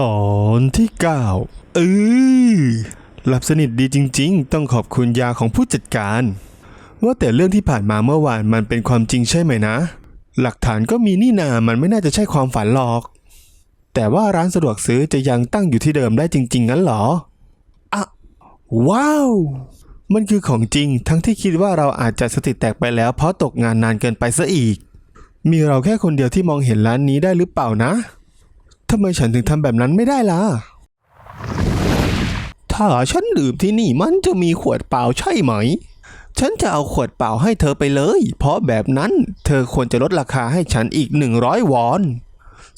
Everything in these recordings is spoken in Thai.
ตอนที่ 9 เออหลับสนิทดีจริง ๆ ต้องขอบคุณยาของผู้จัดการ ว่าแต่เรื่องที่ผ่านมาเมื่อวานมันเป็นความจริงใช่ไหมนะ หลักฐานก็มีนี่นา มันไม่น่าจะใช่ความฝันหรอก แต่ว่าร้านสะดวกซื้อจะยังตั้งอยู่ที่เดิมได้จริง ๆ งั้นเหรออะว้าว มันคือของจริงทั้งที่คิดว่าเราอาจจะสติแตกไปแล้ว เพราะตกงานนานเกินไปซะอีก มีเราแค่คนเดียวที่มองเห็นร้านนี้ได้หรือเปล่านะ ทำไมฉันถึงทำแบบนั้นไม่ได้ล่ะ ถ้าฉันดื่มที่นี่มันจะมีขวดเปล่าใช่ไหม ฉันจะเอาขวดเปล่าให้เธอไปเลย เพราะแบบนั้นเธอควรจะลดราคาให้ฉันอีก 100 วอน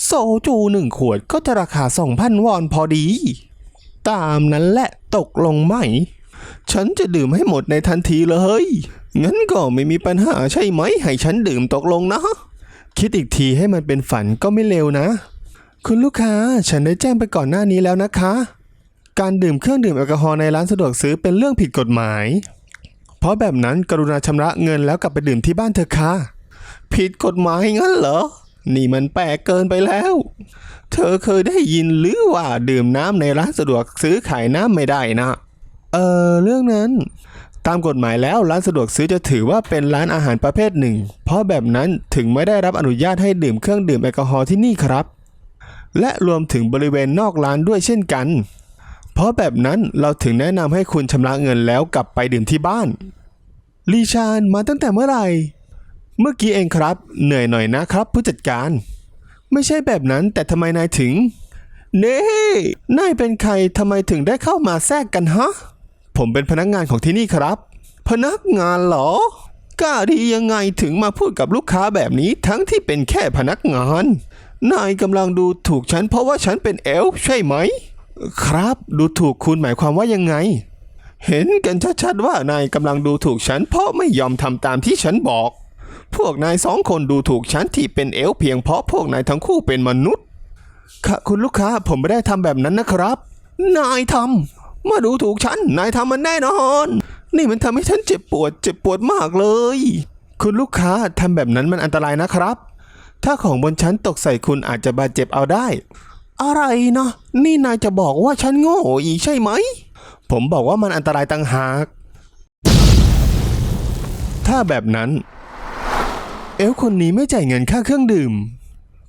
โซจูหนึ่งขวดก็จะราคา 2,000 วอนพอดี ตามนั้นแหละตกลงไหม ฉันจะดื่มให้หมดในทันทีเลย งั้นก็ไม่มีปัญหาใช่ไหม ให้ฉันดื่มตกลงนะ คิดอีกทีให้มันเป็นฝันก็ไม่เลวนะ คุณลูกค้าฉันได้แจ้งไปก่อนหน้านี้แล้วนะคะ การดื่มเครื่องดื่มแอลกอฮอล์ในร้านสะดวกซื้อเป็นเรื่องผิดกฎหมาย เพราะแบบนั้นกรุณาชำระเงินแล้วกลับไปดื่มที่บ้านเถอค่ะ ผิดกฎหมายงั้นเหรอ นี่มันแปลกเกินไปแล้ว เธอเคยได้ยินหรือว่าดื่มน้ำในร้านสะดวกซื้อขายน้ำไม่ได้นะ เออเรื่องนั้นตามกฎหมายแล้วร้านสะดวกซื้อจะถือว่าเป็นร้านอาหารประเภทหนึ่ง เพราะแบบนั้นถึงไม่ได้รับอนุญาตให้ดื่มเครื่องดื่มแอลกอฮอล์ที่นี่ครับ และรวมถึงบริเวณนอกร้านด้วยเช่นกัน เพราะแบบนั้นเราถึงแนะนำให้คุณชำระเงินแล้วกลับไปดื่มที่บ้านลีชานมาตั้งแต่เมื่อไหร่ เมื่อกี้เองครับ เหนื่อยหน่อยนะครับ ผู้จัดการ ไม่ใช่แบบนั้นแต่ทำไมนายถึง เน่นายเป็นใครทำไมถึงได้เข้ามาแทรกกันฮะ ผมเป็นพนักงานของที่นี่ครับ พนักงานเหรอกล้าดียังไงถึงมาพูดกับลูกค้าแบบนี้ทั้งที่เป็นแค่พนักงาน นายกำลังดูถูกฉันเพราะว่าฉันเป็นเอลฟ์ใช่ไหม ครับดูถูกคุณหมายความว่ายังไง เห็นกันชัดๆว่านายกำลังดูถูกฉันเพราะไม่ยอมทำตามที่ฉันบอก พวกนายสองคนดูถูกฉันที่เป็นเอลฟ์เพียงเพราะพวกนายทั้งคู่เป็นมนุษย์ค่ะคุณลูกค้าผมไม่ได้ทำแบบนั้นนะครับ นายทำมาดูถูกฉันนายทำมันแน่นอน นี่มันทำให้ฉันเจ็บปวด เจ็บปวดมากเลย คุณลูกค้าทำแบบนั้นมันอันตรายนะครับ ถ้าของบนชั้นตกใส่คุณอาจจะบาดเจ็บเอาได้ อะไรนะนี่นายจะบอกว่าฉันโง่อีกใช่ไหม ผมบอกว่ามันอันตรายต่างหาก ถ้าแบบนั้น เอลคนนี้ไม่จ่ายเงินค่าเครื่องดื่ม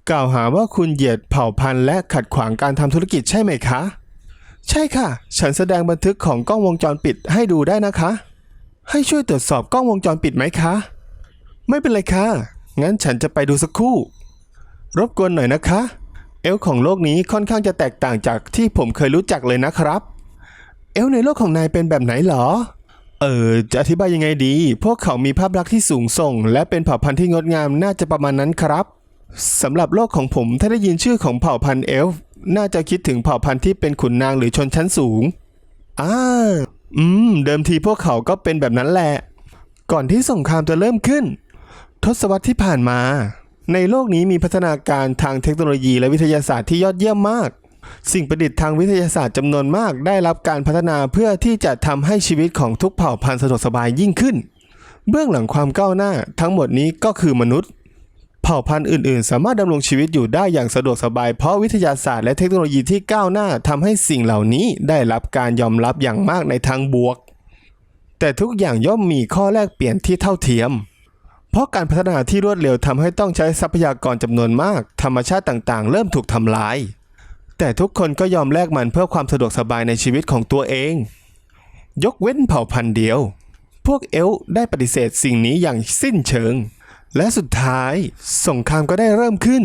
กล่าวหาว่าคุณเหยียดเผ่าพันธุ์และขัดขวางการทำธุรกิจใช่ไหมคะ ใช่ค่ะ ฉันแสดงบันทึกของกล้องวงจรปิดให้ดูได้นะคะ ให้ช่วยตรวจสอบกล้องวงจรปิดไหมคะ ไม่เป็นไรค่ะ งั้นฉันจะไปดูสักครู่ รบกวนหน่อยนะคะ เอลของโลกนี้ค่อนข้างจะแตกต่างจากที่ผมเคยรู้จักเลยนะครับ เอลในโลกของนายเป็นแบบไหนเหรอ เออจะอธิบายยังไงดี พวกเขามีภาพลักษณ์ที่สูงส่ง และเป็นเผ่าพันธุ์ที่งดงามน่าจะประมาณนั้นครับสำหรับโลกของผมถ้าได้ยินชื่อของเผ่าพันธุ์เอลฟ์น่าจะคิดถึงเผ่าพันธุ์ที่เป็นขุนนางหรือชนชั้นสูงอ่าอืม เดิมทีพวกเขาก็เป็นแบบนั้นแหละ ก่อนที่สงครามจะเริ่มขึ้น ทศวรรษที่ผ่านมา ในโลกนี้มีพัฒนาการทางเทคโนโลยีและวิทยาศาสตร์ที่ยอดเยี่ยมมาก สิ่งประดิษฐ์ทางวิทยาศาสตร์จำนวนมากได้รับการพัฒนาเพื่อที่จะทำให้ชีวิตของทุกเผ่าพันธุ์สะดวกสบายยิ่งขึ้น เบื้องหลังความก้าวหน้าทั้งหมดนี้ก็คือมนุษย์ เผ่าพันธุ์อื่น ๆ สามารถดำรงชีวิตอยู่ได้อย่างสะดวกสบาย เพราะวิทยาศาสตร์และเทคโนโลยีที่ก้าวหน้าทำให้สิ่งเหล่านี้ได้รับการยอมรับอย่างมากในทางบวก แต่ทุกอย่างย่อมมีข้อแลกเปลี่ยนที่เท่าเทียม เพราะการพัฒนาที่รวดเร็วทำให้ต้องใช้ทรัพยากรจำนวนมาก ธรรมชาติต่างๆ เริ่มถูกทำลาย แต่ทุกคนก็ยอมแลกมันเพื่อความสะดวกสบายในชีวิตของตัวเอง ยกเว้นเผ่าพันธุ์เดียว พวกเอลได้ปฏิเสธสิ่งนี้อย่างสิ้นเชิง และสุดท้าย สงครามก็ได้เริ่มขึ้น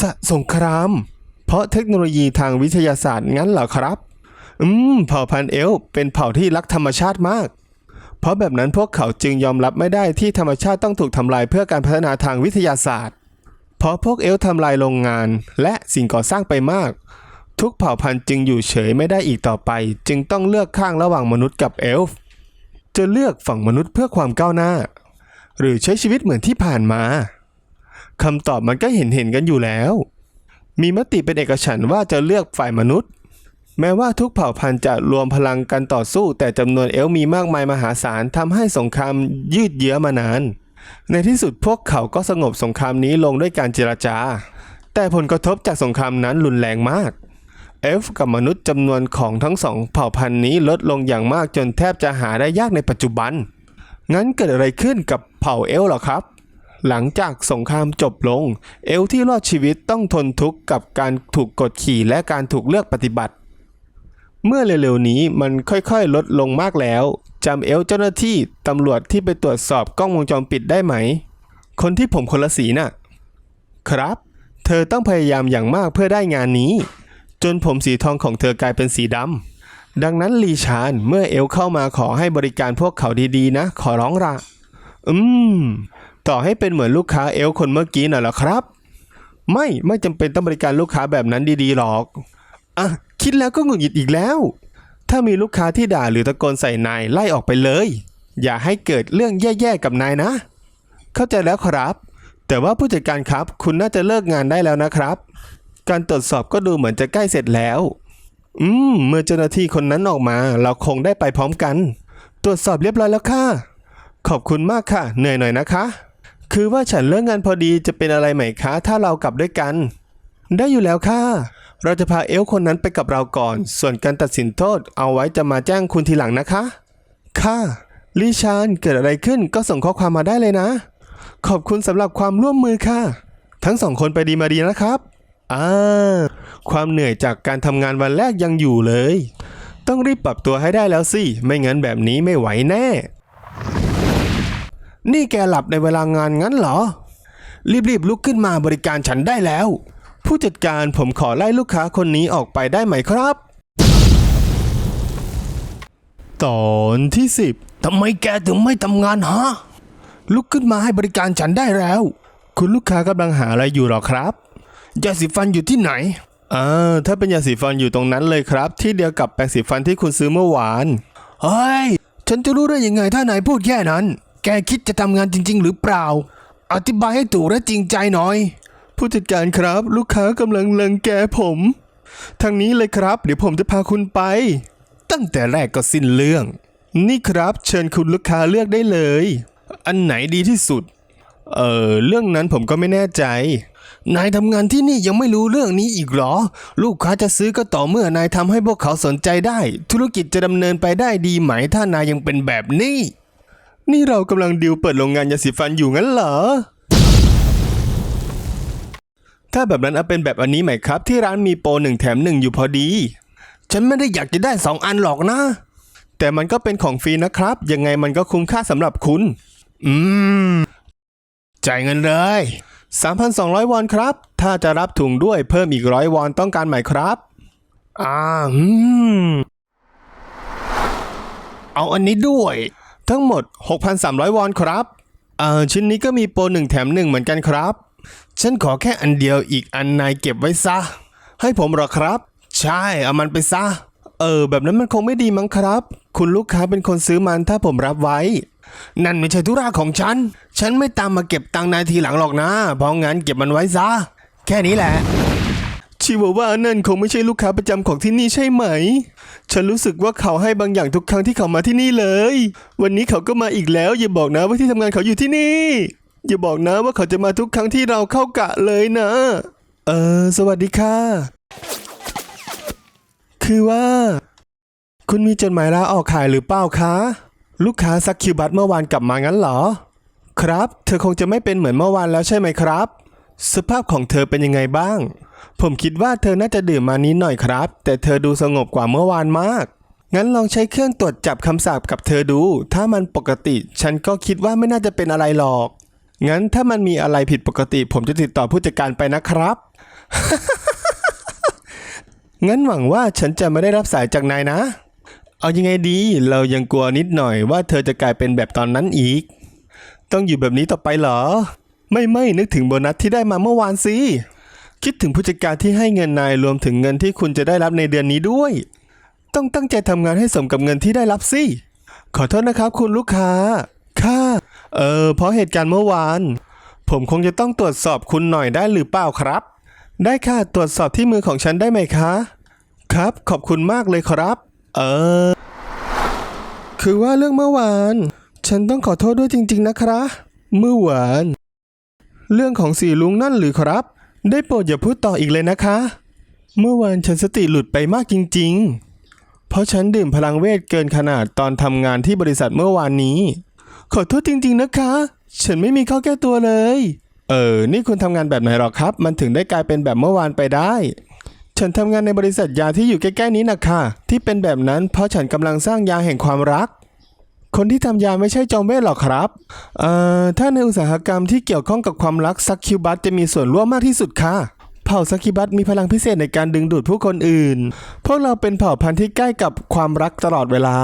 สสงคราม เพราะเทคโนโลยีทางวิทยาศาสตร์งั้นเหรอครับ อืม เผ่าพันธุ์เอลเป็นเผ่าที่รักธรรมชาติมาก ราะแบบนั้นพวกเขาจึงยอมรับไม่ได้ที่ธรรมชาติต้องถูกทำลายเพื่อการพัฒนาทางวิทยาศาสตร์ เพราะพวกเอลฟ์ทำลายโรงงานและสิ่งก่อสร้างไปมาก ทุกเผ่าพันธุ์จึงอยู่เฉยไม่ได้อีกต่อไป จึงต้องเลือกข้างระหว่างมนุษย์กับเอลฟ์จะเลือกฝั่งมนุษย์เพื่อความก้าวหน้า หรือใช้ชีวิตเหมือนที่ผ่านมาคำตอบมันก็เห็นเห็นๆกันอยู่แล้ว มีมติเป็นเอกฉันท์ว่าจะเลือกฝ่ายมนุษย์ แม้ว่าทุกเผ่าพันธุ์จะรวมพลังกันต่อสู้ แต่จำนวนเอลมีมากมายมหาศาลทำให้สงครามยืดเยื้อมานาน ในที่สุดพวกเขาก็สงบสงครามนี้ลงด้วยการเจรจา แต่ผลกระทบจากสงครามนั้นรุนแรงมากเอลฟ์กับมนุษย์จำนวนของทั้งสองเผ่าพันธุ์นี้ลดลงอย่างมากจนแทบจะหาได้ยากในปัจจุบัน งั้นเกิดอะไรขึ้นกับเผ่าเอลหรอครับ หลังจากสงครามจบลง เอลที่รอดชีวิตต้องทนทุกข์กับการถูกกดขี่และการถูกเลือกปฏิบัติ เมื่อเร็วๆนี้มันค่อยๆ ลดลงมากแล้วจำเอลเจ้าหน้าที่ตำรวจที่ไปตรวจสอบกล้องวงจรปิดได้ไหม คนที่ผมคนละสีน่ะ ครับ เธอต้องพยายามอย่างมากเพื่อได้งานนี้ จนผมสีทองของเธอกลายเป็นสีดำดังนั้นลีชานเมื่อเอลเข้ามาขอให้บริการพวกเขาดีๆนะ ขอร้องละอืม ต่อให้เป็นเหมือนลูกค้าเอลคนเมื่อกี้น่ะหรอครับ ไม่ไม่จำเป็นต้องบริการลูกค้าแบบนั้นดีๆหรอกอะ คิดแล้วก็หงุดหงิดอีกแล้ว ถ้ามีลูกค้าที่ด่าหรือตะโกนใส่นายไล่ออกไปเลย อย่าให้เกิดเรื่องแย่ๆกับนายนะ เข้าใจแล้วครับ แต่ว่าผู้จัดการครับ คุณน่าจะเลิกงานได้แล้วนะครับ การตรวจสอบก็ดูเหมือนจะใกล้เสร็จแล้ว อืม เมื่อเจ้าหน้าที่คนนั้นออกมา เราคงได้ไปพร้อมกัน ตรวจสอบเรียบร้อยแล้วค่ะ ขอบคุณมากค่ะ เหนื่อยหน่อยนะคะ คือว่าฉันเลิกงานพอดีจะเป็นอะไรไหมคะ ถ้าเรากลับด้วยกัน ได้อยู่แล้วค่ะ เราจะพาเอลคนนั้นไปกับเราก่อน ส่วนการตัดสินโทษเอาไว้จะมาแจ้งคุณทีหลังนะคะ ค่ะลิชานเกิดอะไรขึ้นก็ส่งข้อความมาได้เลยนะ ขอบคุณสำหรับความร่วมมือค่ะ ทั้งสองคนไปดีมาดีนะครับอ่าความเหนื่อยจากการทำงานวันแรกยังอยู่เลย ต้องรีบปรับตัวให้ได้แล้วสิ ไม่งั้นแบบนี้ไม่ไหวแน่ นี่แกหลับในเวลางานงั้นเหรอ รีบๆลุกขึ้นมาบริการฉันได้แล้ว ผู้จัดการผมขอไล่ลูกค้าคนนี้ออกไปได้ไหมครับ ตอนที่สิบทำไมแกถึงไม่ทำงานฮะ ลุกขึ้นมาให้บริการฉันได้แล้ว คุณลูกค้ากำลังหาอะไรอยู่หรอครับ ยาสีฟันอยู่ที่ไหนอ่าถ้าเป็นยาสีฟันอยู่ตรงนั้นเลยครับ ที่เดียวกับแปรงสีฟันที่คุณซื้อเมื่อวาน เฮ้ย ฉันจะรู้ได้ยังไงถ้านายพูดแค่นั้น แกคิดจะทำงานจริง ๆ หรือเปล่า อธิบายให้ถูกและจริงใจหน่อย ผู้จัดการครับ ลูกค้ากำลังเลงแกผม ทางนี้เลยครับ เดี๋ยวผมจะพาคุณไป ตั้งแต่แรกก็สิ้นเรื่อง นี่ครับ เชิญคุณลูกค้าเลือกได้เลย อันไหนดีที่สุด เออเรื่องนั้นผมก็ไม่แน่ใจ นายทำงานที่นี่ยังไม่รู้เรื่องนี้อีกเหรอ ลูกค้าจะซื้อก็ต่อเมื่อนายทำให้พวกเขาสนใจได้ ธุรกิจจะดำเนินไปได้ดีไหมถ้านายยังเป็นแบบนี้ นี่เรากำลังดิวเปิดโรงงานยาสีฟันอยู่งั้นเหรอ ถ้าแบบนั้นเอาเป็นแบบอันนี้ไหมครับ ที่ร้านมีโปรหนึ่งแถมหนึ่งอยู่พอดี ฉันไม่ได้อยากจะได้สองอันหรอกนะ แต่มันก็เป็นของฟรีนะครับ ยังไงมันก็คุ้มค่าสำหรับคุณ อืม จ่ายเงินเลย 3,200 วอนครับ ถ้าจะรับถุงด้วยเพิ่มอีกร้อยวอนต้องการไหมครับ อ่าอืม เอาอันนี้ด้วย ทั้งหมด 6,300 วอนครับ เอ่อชิ้นนี้ก็มีโปรหนึ่งแถมหนึ่งเหมือนกันครับ ฉันขอแค่อันเดียวอีกอันนายเก็บไว้ซะ ให้ผมหรอครับ ใช่ เอามันไปซะ เออ แบบนั้นมันคงไม่ดีมั้งครับ คุณลูกค้าเป็นคนซื้อมันถ้าผมรับไว้ นั่นไม่ใช่ธุระของฉัน ฉันไม่ตามมาเก็บตังนายทีหลังหรอกนะ เพราะงั้นเก็บมันไว้ซะ แค่นี้แหละ ชิวาว่านั่นคงไม่ใช่ลูกค้าประจำของที่นี่ใช่ไหม ฉันรู้สึกว่าเขาให้บางอย่างทุกครั้งที่เขามาที่นี่เลย วันนี้เขาก็มาอีกแล้วอย่าบอกนะว่าที่ทำงานเขาอยู่ที่นี่ อย่าบอกนะว่าเขาจะมาทุกครั้งที่เราเข้ากะเลยนะ เออ สวัสดีค่ะ คือว่า คุณมีจดหมายลาออกขายหรือเปล่าคะ ลูกค้าซักคิวบัตเมื่อวานกลับมางั้นเหรอ ครับ เธอคงจะไม่เป็นเหมือนเมื่อวานแล้วใช่ไหมครับ สภาพของเธอเป็นยังไงบ้าง ผมคิดว่าเธอน่าจะดื่มมานิดหน่อยครับ แต่เธอดูสงบกว่าเมื่อวานมากงั้นลองใช้เครื่องตรวจจับคำสาปกับเธอดู ถ้ามันปกติ ฉันก็คิดว่าไม่น่าจะเป็นอะไรหรอก งั้นถ้ามันมีอะไรผิดปกติ ผมจะติดต่อผู้จัดการไปนะครับ งั้นหวังว่าฉันจะไม่ได้รับสายจากนายนะ เอายังไงดี เรายังกลัวนิดหน่อยว่าเธอจะกลายเป็นแบบตอนนั้นอีก ต้องอยู่แบบนี้ต่อไปเหรอ ไม่ไม่นึกถึงโบนัสที่ได้มาเมื่อวานสิ คิดถึงผู้จัดการที่ให้เงินนายรวมถึงเงินที่คุณจะได้รับในเดือนนี้ด้วย ต้องตั้งใจทำงานให้สมกับเงินที่ได้รับสิ ขอโทษนะครับคุณลูกค้า ค่ะ เออ เพราะเหตุการณ์เมื่อวาน ผมคงจะต้องตรวจสอบคุณหน่อยได้หรือเปล่าครับ ได้ค่ะตรวจสอบที่มือของฉันได้ไหมคะ ครับ ขอบคุณมากเลยครับ เออ คือว่าเรื่องเมื่อวาน ฉันต้องขอโทษด้วยจริง ๆ นะครับ เมื่อวาน เรื่องของสีลุงนั่นหรือครับ ได้โปรดอย่าพูดต่ออีกเลยนะคะ เมื่อวานฉันสติหลุดไปมากจริง ๆ เพราะฉันดื่มพลังเวทเกินขนาดตอนทำงานที่บริษัทเมื่อวานนี้ ขอโทษจริงๆนะคะ ฉันไม่มีข้อแก้ตัวเลย เออ นี่คุณทำงานแบบไหนหรอครับ มันถึงได้กลายเป็นแบบเมื่อวานไปได้ ฉันทำงานในบริษัทยาที่อยู่ใกล้ๆนี้นะคะที่เป็นแบบนั้นเพราะฉันกำลังสร้างยาแห่งความรัก คนที่ทำยาไม่ใช่จอมเวทหรอกครับ เอ่อ ถ้าในอุตสาหกรรมที่เกี่ยวข้องกับความรักซักคิวบัตจะมีส่วนร่วมมากที่สุดค่ะ เผ่าซักคิวบัตมีพลังพิเศษในการดึงดูดผู้คนอื่น พวกเราเป็นเผ่าพันธุ์ที่ใกล้กับความรักตลอดเวลา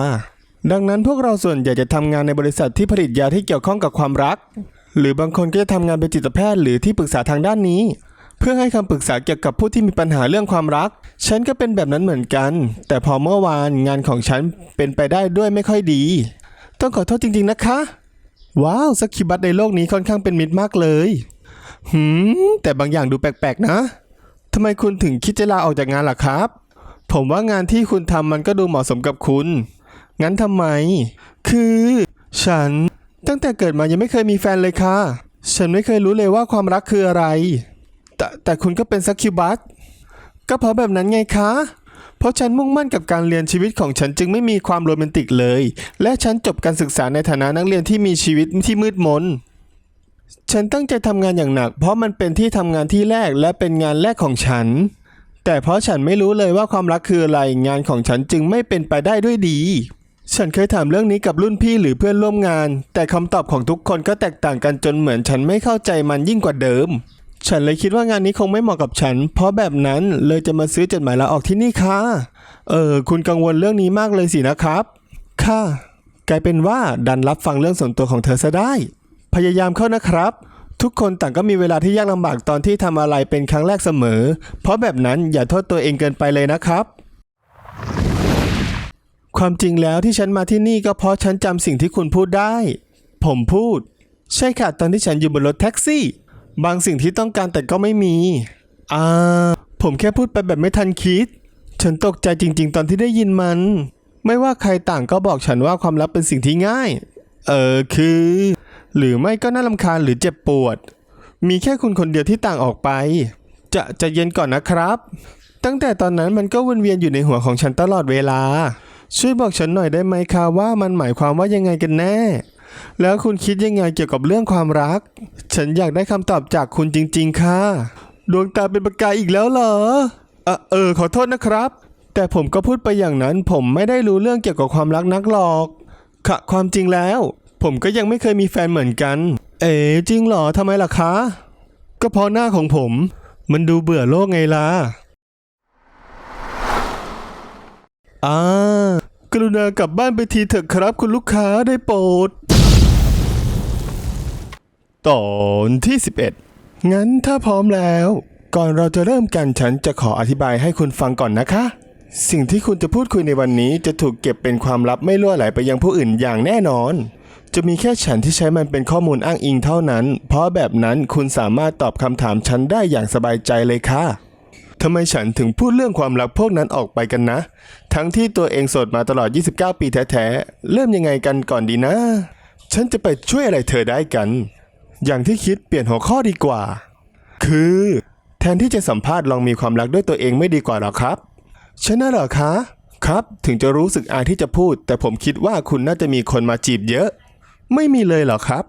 ดังนั้นพวกเราส่วนใหญ่จะทำงานในบริษัทที่ผลิตยาที่เกี่ยวข้องกับความรัก หรือบางคนก็จะทำงานเป็นจิตแพทย์หรือที่ปรึกษาทางด้านนี้ เพื่อให้คำปรึกษาเกี่ยวกับผู้ที่มีปัญหาเรื่องความรัก ฉันก็เป็นแบบนั้นเหมือนกัน แต่พอเมื่อวานงานของฉันเป็นไปได้ด้วยไม่ค่อยดี ต้องขอโทษจริงๆนะคะ ว้าวสกิบัตในโลกนี้ค่อนข้างเป็นมิตรมากเลยหืมแต่บางอย่างดูแปลกๆนะทำไมคุณถึงคิดจะลาออกจากงานล่ะครับ ผมว่างานที่คุณทำมันก็ดูเหมาะสมกับคุณ งั้นทำไม คือ ฉัน ตั้งแต่เกิดมายังไม่เคยมีแฟนเลยค่ะ ฉันไม่เคยรู้เลยว่าความรักคืออะไร แต่แต่คุณก็เป็นสักคิวบัตก็เพราะแบบนั้นไงคะ เพราะฉันมุ่งมั่นกับการเรียนชีวิตของฉันจึงไม่มีความโรแมนติกเลย และฉันจบการศึกษาในฐานะนักเรียนที่มีชีวิตที่มืดมน ฉันตั้งใจทำงานอย่างหนัก เพราะมันเป็นที่ทำงานที่แรกและเป็นงานแรกของฉัน แต่เพราะฉันไม่รู้เลยว่าความรักคืออะไรงานของฉันจึงไม่เป็นไปได้ด้วยดี ฉันเคยถามเรื่องนี้กับรุ่นพี่หรือเพื่อนร่วมงาน แต่คำตอบของทุกคนก็แตกต่างกันจนเหมือนฉันไม่เข้าใจมันยิ่งกว่าเดิม ฉันเลยคิดว่างานนี้คงไม่เหมาะกับฉัน เพราะแบบนั้นเลยจะมาซื้อจดหมายลาออกที่นี่ค่ะ เออคุณกังวลเรื่องนี้มากเลยสินะครับ ค่ะ กลายเป็นว่าดันรับฟังเรื่องส่วนตัวของเธอซะได้ พยายามเข้านะครับ ทุกคนต่างก็มีเวลาที่ยากลำบากตอนที่ทำอะไรเป็นครั้งแรกเสมอ เพราะแบบนั้นอย่าโทษตัวเองเกินไปเลยนะครับ ความจริงแล้วที่ฉันมาที่นี่ก็เพราะฉันจำสิ่งที่คุณพูดได้ ผมพูด ใช่ค่ะ ตอนที่ฉันอยู่บนรถแท็กซี่ บางสิ่งที่ต้องการแต่ก็ไม่มี อ่า ผมแค่พูดไปแบบไม่ทันคิด ฉันตกใจจริง ๆ ตอนที่ได้ยินมัน ไม่ว่าใครต่างก็บอกฉันว่าความลับเป็นสิ่งที่ง่าย เออคือ หรือไม่ก็น่ารำคาญหรือเจ็บปวด มีแค่คุณคนเดียวที่ต่างออกไป จะจะเย็นก่อนนะครับ ตั้งแต่ตอนนั้นมันก็วนเวียนอยู่ในหัวของฉันตลอดเวลา ช่วยบอกฉันหน่อยได้ไหมคะว่ามันหมายความว่ายังไงกันแน่ แล้วคุณคิดยังไงเกี่ยวกับเรื่องความรัก ฉันอยากได้คำตอบจากคุณจริง ๆ ค่ะ ดวงตาเป็นประกายอีกแล้วเหรอเออเออ ขอโทษนะครับ แต่ผมก็พูดไปอย่างนั้น ผมไม่ได้รู้เรื่องเกี่ยวกับความรักนักหรอก ค่ะ ความจริงแล้ว ผมก็ยังไม่เคยมีแฟนเหมือนกัน เอ๋จริงเหรอทำไมล่ะคะ ก็เพราะหน้าของผม มันดูเบื่อโลกไงล่ะอ่า กรุณากลับบ้านไปทีเถอะครับคุณลูกค้าได้โปรด ตอนที่ 11 งั้นถ้าพร้อมแล้ว ก่อนเราจะเริ่มกันฉันจะขออธิบายให้คุณฟังก่อนนะคะ สิ่งที่คุณจะพูดคุยในวันนี้จะถูกเก็บเป็นความลับไม่ล่วไหลไปยังผู้อื่นอย่างแน่นอน จะมีแค่ฉันที่ใช้มันเป็นข้อมูลอ้างอิงเท่านั้น เพราะแบบนั้นคุณสามารถตอบคำถามฉันได้อย่างสบายใจเลยค่ะ ทำไมฉันถึงพูดเรื่องความลับพวกนั้นออกไปกันนะ ทั้งที่ตัวเองโสดมาตลอด 29 ปีแท้ๆ เริ่มยังไงกันก่อนดีนะ ฉันจะไปช่วยอะไรเธอได้กัน อย่างที่คิดเปลี่ยนหัวข้อดีกว่า คือ แทนที่จะสัมภาษณ์ลองมีความรักด้วยตัวเองไม่ดีกว่าหรอครับฉันน่ะเหรอคะครับถึงจะรู้สึกอายที่จะพูด แต่ผมคิดว่าคุณน่าจะมีคนมาจีบเยอะ ไม่มีเลยเหรอครับ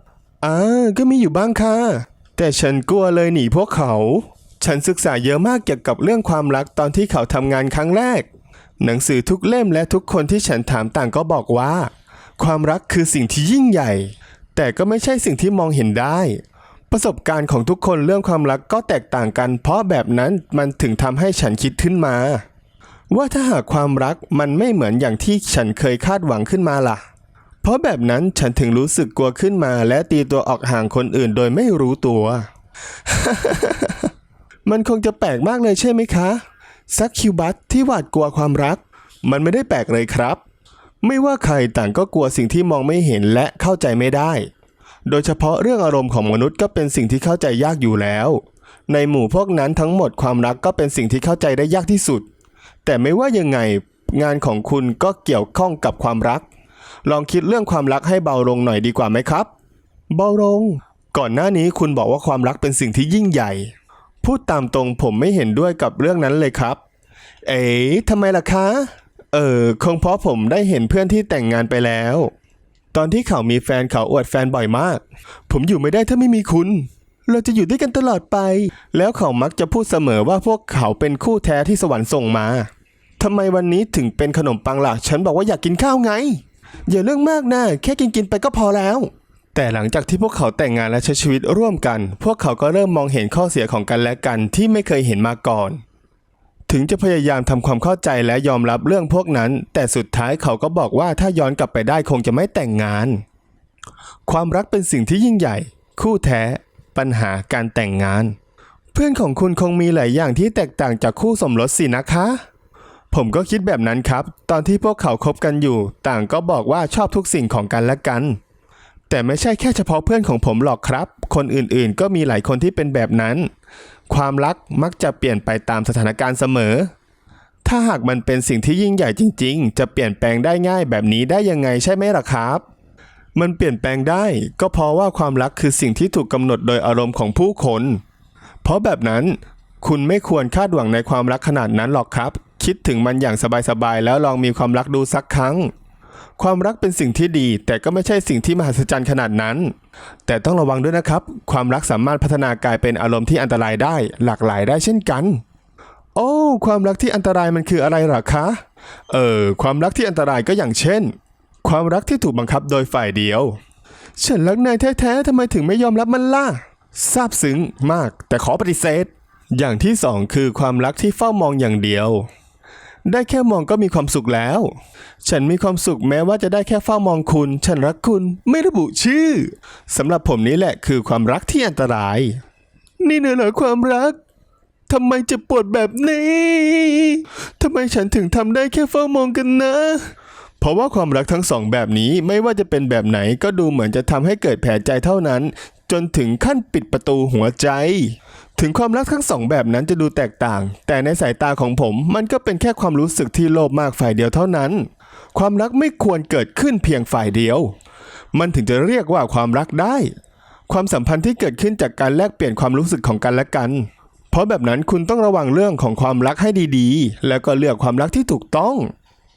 อ่าก็มีอยู่บ้างค่ะ แต่ฉันกลัวเลยหนีพวกเขา ฉันศึกษาเยอะมากเกี่ยวกับเรื่องความรักตอนที่เขาทำงานครั้งแรก หนังสือทุกเล่มและทุกคนที่ฉันถามต่างก็บอกว่า ความรักคือสิ่งที่ยิ่งใหญ่ แต่ก็ไม่ใช่สิ่งที่มองเห็นได้ ประสบการณ์ของทุกคนเรื่องความรักก็แตกต่างกัน เพราะแบบนั้นมันถึงทำให้ฉันคิดขึ้นมา ว่าถ้าหากความรักมันไม่เหมือนอย่างที่ฉันเคยคาดหวังขึ้นมาล่ะ เพราะแบบนั้นฉันถึงรู้สึกกลัวขึ้นมา และตีตัวออกห่างคนอื่นโดยไม่รู้ตัว มันคงจะแปลกมากเลยใช่ไหมคะซักคิวบัตที่หวาดกลัวความรัก มันไม่ได้แปลกเลยครับ ไม่ว่าใครต่างก็กลัวสิ่งที่มองไม่เห็นและเข้าใจไม่ได้ โดยเฉพาะเรื่องอารมณ์ของมนุษย์ก็เป็นสิ่งที่เข้าใจยากอยู่แล้ว ในหมู่พวกนั้นทั้งหมดความรักก็เป็นสิ่งที่เข้าใจได้ยากที่สุด แต่ไม่ว่ายังไงงานของคุณก็เกี่ยวข้องกับความรัก ลองคิดเรื่องความรักให้เบาลงหน่อยดีกว่าไหมครับ เบาลง ก่อนหน้านี้คุณบอกว่าความรักเป็นสิ่งที่ยิ่งใหญ่ พูดตามตรงผมไม่เห็นด้วยกับเรื่องนั้นเลยครับ เอ๋ทำไมล่ะคะ เออคงเพราะผมได้เห็นเพื่อนที่แต่งงานไปแล้ว ตอนที่เขามีแฟนเขาอวดแฟนบ่อยมาก ผมอยู่ไม่ได้ถ้าไม่มีคุณ เราจะอยู่ด้วยกันตลอดไป แล้วเขามักจะพูดเสมอว่าพวกเขาเป็นคู่แท้ที่สวรรค์ส่งมาทำไมวันนี้ถึงเป็นขนมปังล่ะ ฉันบอกว่าอยากกินข้าวไง อย่าเรื่องมากนะ แค่กินกินๆไปก็พอแล้ว แต่หลังจากที่พวกเขาแต่งงานและใช้ชีวิตร่วมกัน พวกเขาก็เริ่มมองเห็นข้อเสียของกันและกันที่ไม่เคยเห็นมาก่อน ถึงจะพยายามทำความเข้าใจและยอมรับเรื่องพวกนั้น แต่สุดท้ายเขาก็บอกว่าถ้าย้อนกลับไปได้คงจะไม่แต่งงาน ความรักเป็นสิ่งที่ยิ่งใหญ่ คู่แท้ ปัญหาการแต่งงาน เพื่อนของคุณคงมีหลายอย่างที่แตกต่างจากคู่สมรสสินะคะ ผมก็คิดแบบนั้นครับ ตอนที่พวกเขาคบกันอยู่ ต่างก็บอกว่าชอบทุกสิ่งของกันและกัน แต่ไม่ใช่แค่เฉพาะเพื่อนของผมหรอกครับ คนอื่นๆ ก็มีหลายคนที่เป็นแบบนั้น ความรักมักจะเปลี่ยนไปตามสถานการณ์เสมอ ถ้าหากมันเป็นสิ่งที่ยิ่งใหญ่จริง ๆ จะเปลี่ยนแปลงได้ง่ายแบบนี้ได้ยังไงใช่ไหมล่ะครับ มันเปลี่ยนแปลงได้ ก็เพราะว่าความรักคือสิ่งที่ถูกกำหนดโดยอารมณ์ของผู้คน เพราะแบบนั้นคุณไม่ควรคาดหวังในความรักขนาดนั้นหรอกครับ คิดถึงมันอย่างสบายๆแล้วลองมีความรักดูสักครั้ง ความรักเป็นสิ่งที่ดี แต่ก็ไม่ใช่สิ่งที่มหัศจรรย์ขนาดนั้น แต่ต้องระวังด้วยนะครับ ความรักสามารถพัฒนากลายเป็นอารมณ์ที่อันตรายได้ หลากหลายได้เช่นกัน โอ้ ความรักที่อันตรายมันคืออะไรหรอคะ เออ ความรักที่อันตรายก็อย่างเช่น ความรักที่ถูกบังคับโดยฝ่ายเดียว ฉันรักนายแท้ๆทำไมถึงไม่ยอมรับมันล่ะซาบซึ้งมาก แต่ขอปฏิเสธ อย่างที่สองคือความรักที่เฝ้ามองอย่างเดียว ได้แค่มองก็มีความสุขแล้ว ฉันมีความสุขแม้ว่าจะได้แค่เฝ้ามองคุณ ฉันรักคุณไม่ระบุชื่อสำหรับผมนี้แหละคือความรักที่อันตราย นี่เนอเหรอความรักทำไมจะปวดแบบนี้ทำไมฉันถึงทำได้แค่เฝ้ามองกันนะ เพราะว่าความรักทั้งสองแบบนี้ไม่ว่าจะเป็นแบบไหนก็ดูเหมือนจะทำให้เกิดแผลใจเท่านั้น จนถึงขั้นปิดประตูหัวใจ ถึงความรักทั้งสองแบบนั้นจะดูแตกต่าง แต่ในสายตาของผมมันก็เป็นแค่ความรู้สึกที่โลภมากฝ่ายเดียวเท่านั้น ความรักไม่ควรเกิดขึ้นเพียงฝ่ายเดียว มันถึงจะเรียกว่าความรักได้ ความสัมพันธ์ที่เกิดขึ้นจากการแลกเปลี่ยนความรู้สึกของกันและกัน เพราะแบบนั้นคุณต้องระวังเรื่องของความรักให้ดีๆ แล้วก็เลือกความรักที่ถูกต้อง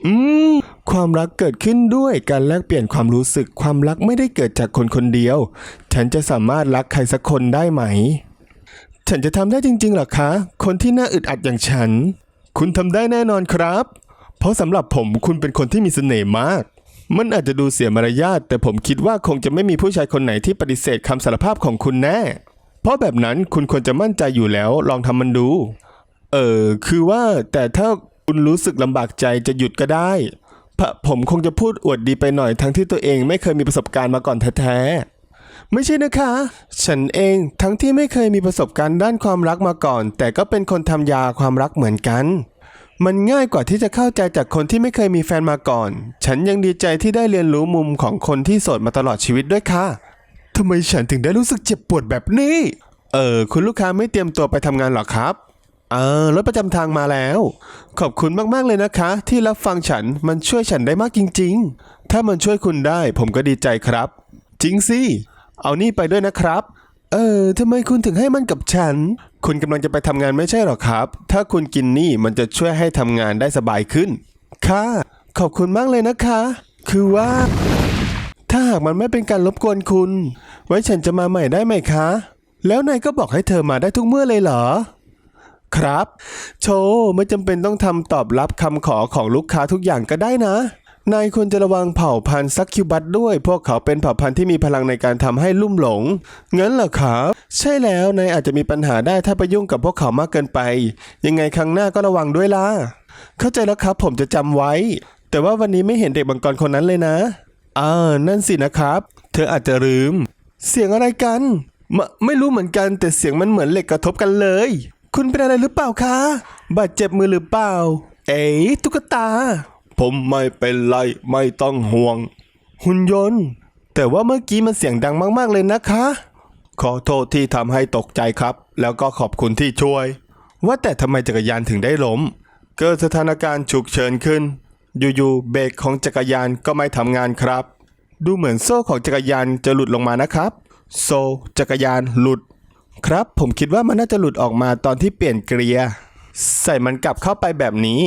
อืม ความรักเกิดขึ้นด้วยการแลกเปลี่ยนความรู้สึก ความรักไม่ได้เกิดจากคนคนเดียว ฉันจะสามารถรักใครสักคนได้ไหม ฉันจะทำได้จริงๆหรอคะ คนที่น่าอึดอัดอย่างฉัน คุณทำได้แน่นอนครับ เพราะสำหรับผมคุณเป็นคนที่มีเสน่ห์มาก มันอาจจะดูเสียมารยาทแต่ผมคิดว่าคงจะไม่มีผู้ชายคนไหนที่ปฏิเสธคำสารภาพของคุณแน่ เพราะแบบนั้นคุณควรจะมั่นใจอยู่แล้ว ลองทำมันดู เออคือว่าแต่ถ้าคุณรู้สึกลำบากใจจะหยุดก็ได้พะผมคงจะพูดอวดดีไปหน่อยทั้งที่ตัวเองไม่เคยมีประสบการณ์มาก่อนแท้ๆ ไม่ใช่นะคะ ฉันเองทั้งที่ไม่เคยมีประสบการณ์ด้านความรักมาก่อน แต่ก็เป็นคนทำยาความรักเหมือนกัน มันง่ายกว่าที่จะเข้าใจจากคนที่ไม่เคยมีแฟนมาก่อน ฉันยังดีใจที่ได้เรียนรู้มุมของคนที่โสดมาตลอดชีวิตด้วยค่ะทำไมฉันถึงได้รู้สึกเจ็บปวดแบบนี้ เออคุณลูกค้าไม่เตรียมตัวไปทำงานหรอครับเออรถประจำทางมาแล้ว ขอบคุณมากๆเลยนะคะ ที่รับฟังฉันมันช่วยฉันได้มากจริง ๆ ถ้ามันช่วยคุณได้ผมก็ดีใจครับ จริงสิ เอานี่ไปด้วยนะครับ เออทำไมคุณถึงให้มันกับฉัน คุณกำลังจะไปทำงานไม่ใช่หรอครับ ถ้าคุณกินนี่มันจะช่วยให้ทำงานได้สบายขึ้น ค่ะ ขอบคุณมากเลยนะคะ คือว่า ถ้าหากมันไม่เป็นการรบกวนคุณ ไว้ฉันจะมาใหม่ได้ไหมคะ แล้วนายก็บอกให้เธอมาได้ทุกเมื่อเลยเหรอครับ โชว์ไม่จำเป็นต้องทำตอบรับคำขอของลูกค้าทุกอย่างก็ได้นะ นายควรจะระวังเผ่าพันธุ์ซักคิวบัตด้วย พวกเขาเป็นเผ่าพันธุ์ที่มีพลังในการทำให้ลุ่มหลง งั้นเหรอครับ ใช่แล้วนายอาจจะมีปัญหาได้ถ้าไปยุ่งกับพวกเขามากเกินไป ยังไงครั้งหน้าก็ระวังด้วยล่ะ เข้าใจแล้วครับผมจะจำไว้ แต่ว่าวันนี้ไม่เห็นเด็กบังกรคนนั้นเลยนะอ่านั่นสินะครับ เธออาจจะลืม เสียงอะไรกันมไม่รู้เหมือนกันแต่เสียงมันเหมือนเหล็กกระทบกันเลย คุณเป็นอะไรหรือเปล่าคะ บาดเจ็บมือหรือเปล่า เอ๋ตุ๊กตา ผมไม่เป็นไรไม่ต้องห่วง หุ่นยนต์ แต่ว่าเมื่อกี้มันเสียงดังมากๆเลยนะคะ ขอโทษที่ทำให้ตกใจครับ แล้วก็ขอบคุณที่ช่วย ว่าแต่ทำไมจักรยานถึงได้ล้ม เกิดสถานการณ์ฉุกเฉินขึ้น อยู่ๆเบรกของจักรยานก็ไม่ทำงานครับ ดูเหมือนโซ่ของจักรยานจะหลุดลงมานะครับ โซ่จักรยานหลุด ครับ ผมคิดว่ามันน่าจะหลุดออกมาตอนที่เปลี่ยนเกียร์ใส่มันกลับเข้าไปแบบนี้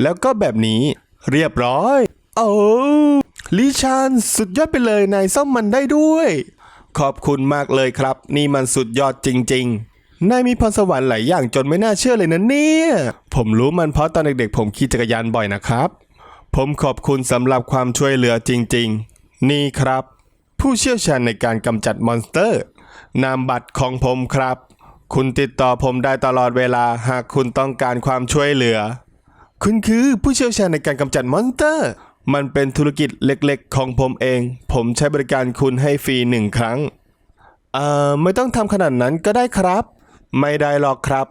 แล้วก็แบบนี้ เรียบร้อย โอ้ลิชานสุดยอดไปเลยนายซ่อมมันได้ด้วย ขอบคุณมากเลยครับ นี่มันสุดยอดจริง ๆ นายมีพรสวรรค์หลายอย่างจนไม่น่าเชื่อเลยนะเนี่ย ผมรู้มันเพราะตอนเด็กๆ ผมขี่จักรยานบ่อยนะครับ ผมขอบคุณสำหรับความช่วยเหลือจริง ๆ นี่ครับ ผู้เชี่ยวชาญในการกำจัดมอนสเตอร์ นามบัตรของผมครับ คุณติดต่อผมได้ตลอดเวลาหากคุณต้องการความช่วยเหลือ คุณคือผู้เชี่ยวชาญในการกำจัดมอนสเตอร์ มันเป็นธุรกิจเล็กๆ ของผมเอง ผมใช้บริการคุณให้ฟรีหนึ่งครั้ง เอ่อ ไม่ต้องทำขนาดนั้นก็ได้ครับ ไม่ได้หรอกครับ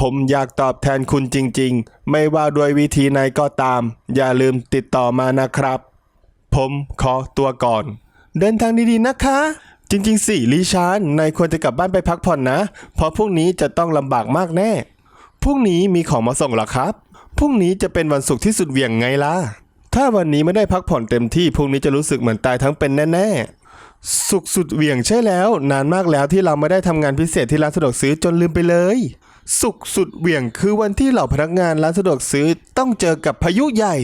ผมอยากตอบแทนคุณจริงๆ ไม่ว่าด้วยวิธีไหนก็ตาม อย่าลืมติดต่อมานะครับ ผมขอตัวก่อน เดินทางดีๆนะคะ จริงๆสิลิชานนายควรจะกลับบ้านไปพักผ่อนนะ เพราะพรุ่งนี้จะต้องลำบากมากแน่ พรุ่งนี้มีของมาส่งเหรอครับ พรุ่งนี้จะเป็นวันศุกร์ที่สุดเหวี่ยงไงล่ะ ถ้าวันนี้ไม่ได้พักผ่อนเต็มที่พรุ่งนี้จะรู้สึกเหมือนตายทั้งเป็นแน่ๆ สุกสุดเหวี่ยงใช่แล้ว นานมากแล้วที่เราไม่ได้ทำงานพิเศษที่ร้านสะดวกซื้อจนลืมไปเลย สุกสุดเหวี่ยงคือวันที่เหล่าพนักงานร้านสะดวกซื้อต้องเจอกับพายุใหญ่